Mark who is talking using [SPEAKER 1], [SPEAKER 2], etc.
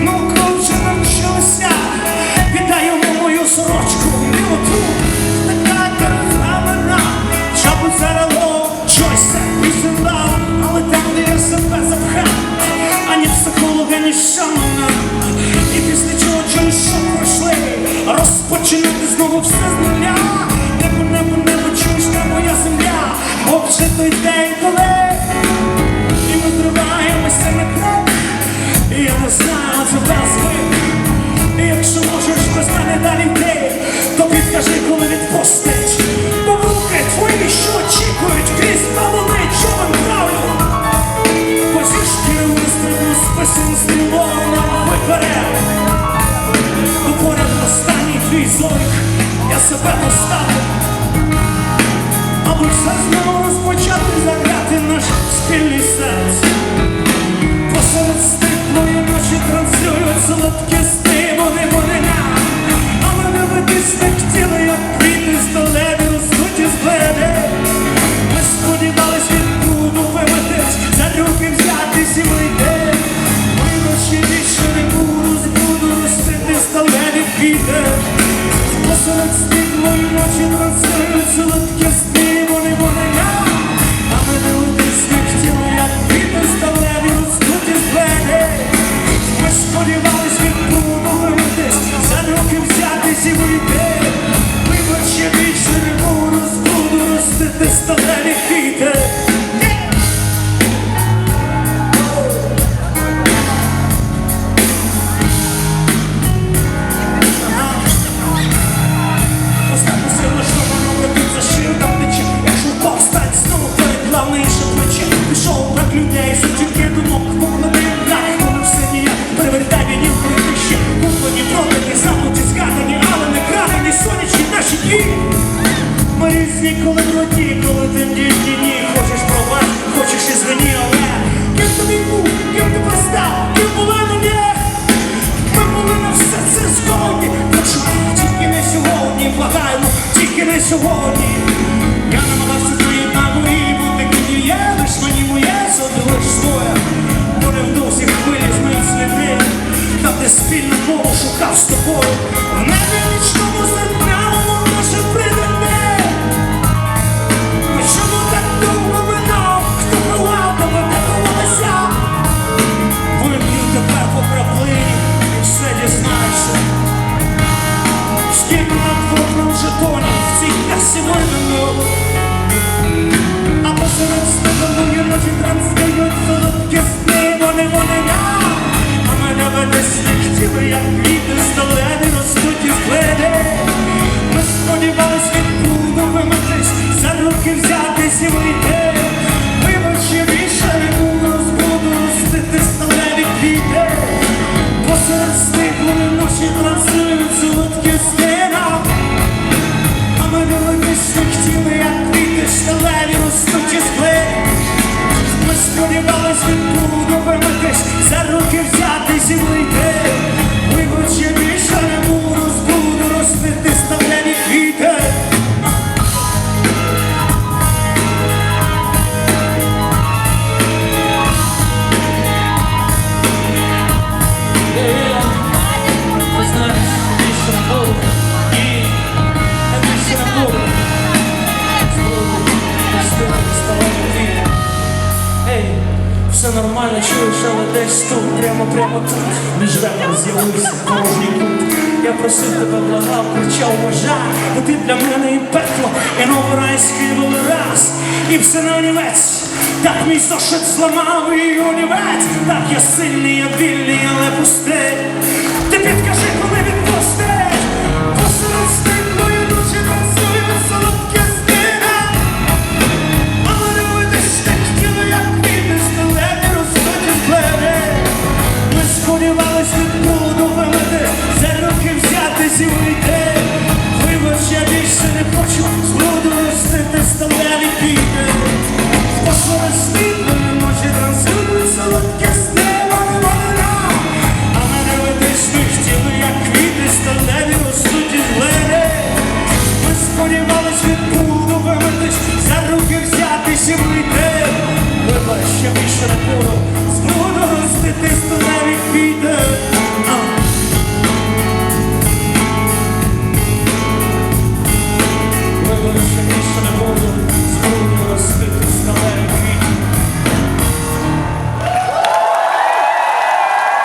[SPEAKER 1] ну вже навчилися, віддай мою сорочку, ну, мілоту, така камера, чабу зарело, Джойса і зерна, але там не я себе запхав, ані психолога, ні шамана. І після чого через що пройшли, розпочинати знову все з нуля. Небо, небо, небо, чуєш, небо, я земля, обже той твій зорик, я себе поставив. Аби все знову розпочати заграти наш спільний сенс. Посеред стиплої ночі транслюють солодкі сни, вони вони. А ми не видись не хотіли, як квіти сталеві ростуть із. Ми сподівались від бруду вимитись, за руки взятись і вийти. Вибач, я більше не буду, збуду ростити сталеві квіти. Куплені, забуті, згадані Але не крадені, сонячні наші дні Ми різні, коли вроді, коли в дні ні Хочеш пробач, хочеш і звені, але Ким тобі був, ким ти постав, ким була мені ми були на все це згодні. Прошу, тільки не сьогодні, благаємо, тільки не сьогодні спільну мову шукав з тобою взятись і вийти. Вибач, я більше не буду збуду ростити сталеві квіти. Посеред стиглої ночі транслюють
[SPEAKER 2] нормально, чуєш, але десь тут, прямо прямо тут. Між ребер з'явився порожній кут. Я просив тебе, благав, кричав, бажав, бо ти для мене і пекло, і новорайський раз, і все на олівець. Так мій зошит зламав і унівець, так я сильний, я вільний, але пустий. Ти підкажи, і вийти. Вибач, я більше не хочу з бруду ростити сталеві квіти. Посеред світлої ночі транслюють вони вони. А мене видиш, не як квіти сталеві ростуть із глини. Ми сподівались від буду вимитись, за руки взятись і вийти. Вибач, я більше не ростити сталеві квіти.